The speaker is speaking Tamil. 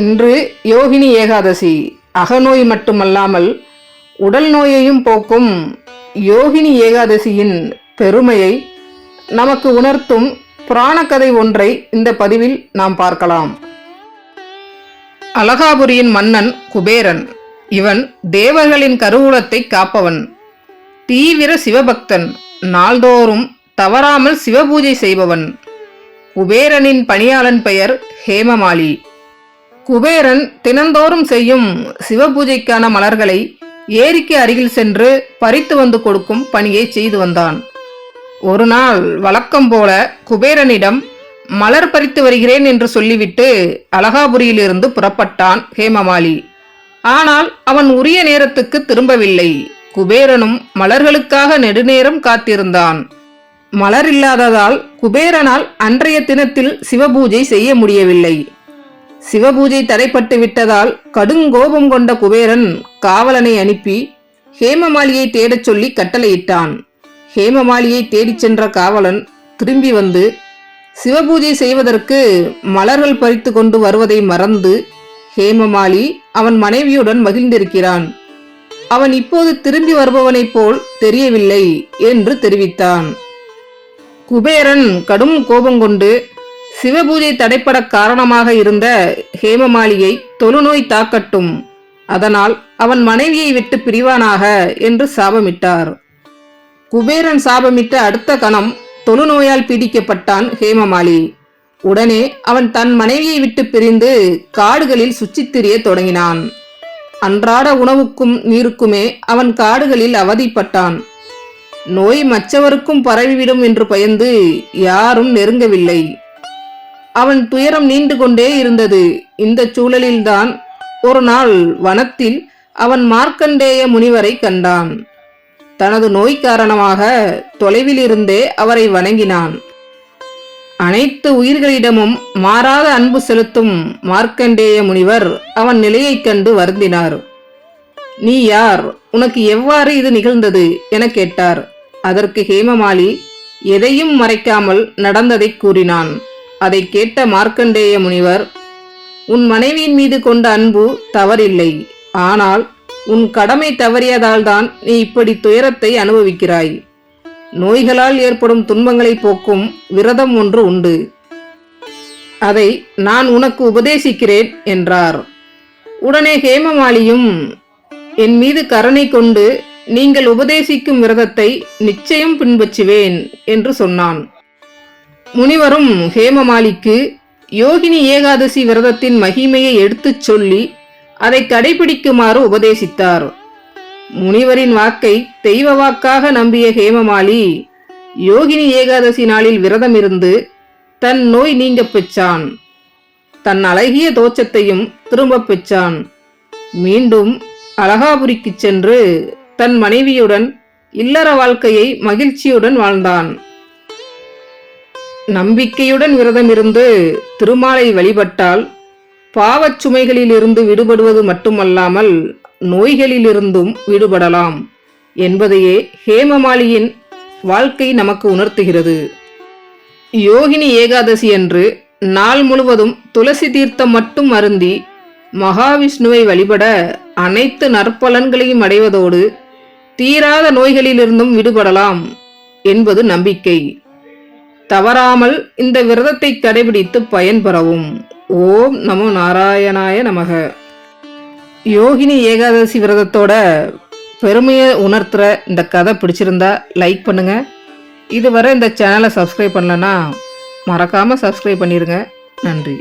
இன்று யோகினி ஏகாதசி. அகநோய் மட்டுமல்லாமல் உடல் நோயையும் போக்கும் யோகினி ஏகாதசியின் பெருமையை நமக்கு உணர்த்தும் புராணக்கதை ஒன்றை இந்த பதிவில் நாம் பார்க்கலாம். அலகாபுரியின் மன்னன் குபேரன். இவன் தேவர்களின் கருவூலத்தை காப்பவன். தீவிர சிவபக்தன். நாள்தோறும் தவறாமல் சிவபூஜை செய்பவன். குபேரனின் பணியாளன் பெயர் ஹேமமாலி. குபேரன் தினந்தோறும் செய்யும் சிவபூஜைக்கான மலர்களை ஏரிக்கு அருகில் சென்று பறித்து வந்து கொடுக்கும் பணியை செய்து வந்தான். ஒரு நாள் வழக்கம் போல குபேரனிடம் மலர் பறித்து வருகிறேன் என்று சொல்லிவிட்டு அலகாபுரியிலிருந்து புறப்பட்டான் ஹேமமாலி. ஆனால் அவன் உரிய நேரத்துக்கு திரும்பவில்லை. குபேரனும் மலர்களுக்காக நெடுநேரம் காத்திருந்தான். மலர் இல்லாததால் குபேரனால் அன்றைய தினத்தில் சிவபூஜை செய்ய முடியவில்லை. சிவபூஜை தடைப்பட்டு விட்டதால் கடுங்கோபம் கொண்ட குபேரன் காவலனை அனுப்பி ஹேமமாலியை தேடச் சொல்லி கட்டளையிட்டான். ஹேமமாலியை தேடிச் சென்ற காவலன் திரும்பி வந்து சிவபூஜை செய்வதற்கு மலர்கள் பறித்து கொண்டு வருவதை மறந்து ஹேமமாலி அவன் மனைவியுடன் மகிழ்ந்திருக்கிறான். அவன் இப்போது திரும்பி வருபவனைப் போல் தெரியவில்லை என்று தெரிவித்தான். குபேரன் கடும் கோபம் கொண்டு சிவபூஜை தடைப்பட காரணமாக இருந்த ஹேமமாலியை தொழுநோய் தாக்கட்டும். அதனால் அவன் மனைவியை விட்டு பிரிவானாக என்று சாபமிட்டார். குபேரன் சாபமிட்ட அடுத்த கணம் தொழுநோயால் பீடிக்கப்பட்டான் ஹேமமாலி. உடனே அவன் தன் மனைவியை விட்டு பிரிந்து காடுகளில் சுச்சித்திரிய திரியத் தொடங்கினான். அன்றாட உணவுக்கும் நீருக்குமே அவன் காடுகளில் அவதிப்பட்டான். நோய் மற்றவருக்கும் பரவிவிடும் என்று பயந்து யாரும் நெருங்கவில்லை. அவன் துயரம் நீண்டு கொண்டே இருந்தது. இந்த சூழலில்தான் ஒரு நாள் வனத்தில் அவன் மார்க்கண்டேய முனிவரை கண்டான். தனது நோய் காரணமாக தொலைவிலிருந்தே அவரை வணங்கினான். அனைத்து உயிர்களிடமும் மாறாத அன்பு செலுத்தும் மார்க்கண்டேய முனிவர் அவன் நிலையைக் கண்டு வருந்தினார். நீ யார்? உனக்கு எவ்வாறு இது நிகழ்ந்தது? என கேட்டார். அதற்கு ஹேமமாலி எதையும் மறைக்காமல் நடந்ததை கூறினான். அதை கேட்ட மார்க்கண்டேய முனிவர் உன் மனைவியின் மீது கொண்ட அன்பு தவறில்லை. ஆனால் உன் கடமை தவறியதால்தான் நீ இப்படி துயரத்தை அனுபவிக்கிறாய். நோய்களால் ஏற்படும் துன்பங்களை போக்கும் விரதம் ஒன்று உண்டு. அதை நான் உனக்கு உபதேசிக்கிறேன் என்றார். உடனே ஹேமமாலியும் என் மீது கருணை கொண்டு நீங்கள் உபதேசிக்கும் விரதத்தை நிச்சயம் பின்பற்றுவேன் என்று சொன்னான். முனிவரும் ஹேமமாலிக்கு யோகினி ஏகாதசி விரதத்தின் மகிமையை எடுத்துச் சொல்லி அதை கடைபிடிக்குமாறு உபதேசித்தார். முனிவரின் வாக்கை தெய்வ வாக்காக நம்பிய ஹேமமாலி யோகினி ஏகாதசி நாளில் விரதம் இருந்து தன் நோய் நீங்க பெற்றான். தன் அழகிய தோச்சத்தையும் திரும்பப் பெற்றான். மீண்டும் அலகாபுரிக்கு சென்று தன் மனைவியுடன் இல்லற வாழ்க்கையை மகிழ்ச்சியுடன் வாழ்ந்தான். நம்பிக்கையுடன் விரதமிருந்து திருமாலை வழிபட்டால் பாவச் சுமைகளிலிருந்து விடுபடுவது மட்டுமல்லாமல் நோய்களிலிருந்தும் விடுபடலாம் என்பதையே ஹேமமாலியின் வாழ்க்கை நமக்கு உணர்த்துகிறது. யோகினி ஏகாதசி அன்று நாள் முழுவதும் துளசி தீர்த்தம் மட்டும் அருந்தி மகாவிஷ்ணுவை வழிபட அனைத்து நற்பலன்களையும் அடைவதோடு தீராத நோய்களிலிருந்தும் விடுபடலாம் என்பது நம்பிக்கை. தவறாமல் இந்த விரதத்தை கடைபிடித்து பயன்பெறவும். ஓம் நமோ நாராயணாய நமக. யோகினி ஏகாதசி விரதத்தோட பெருமையை உணர்த்துற இந்த கதை பிடிச்சிருந்தா லைக் பண்ணுங்க. இதுவரை இந்த சேனலை சப்ஸ்கிரைப் பண்ணலன்னா மறக்காமல் சப்ஸ்கிரைப் பண்ணிடுங்க நன்றி.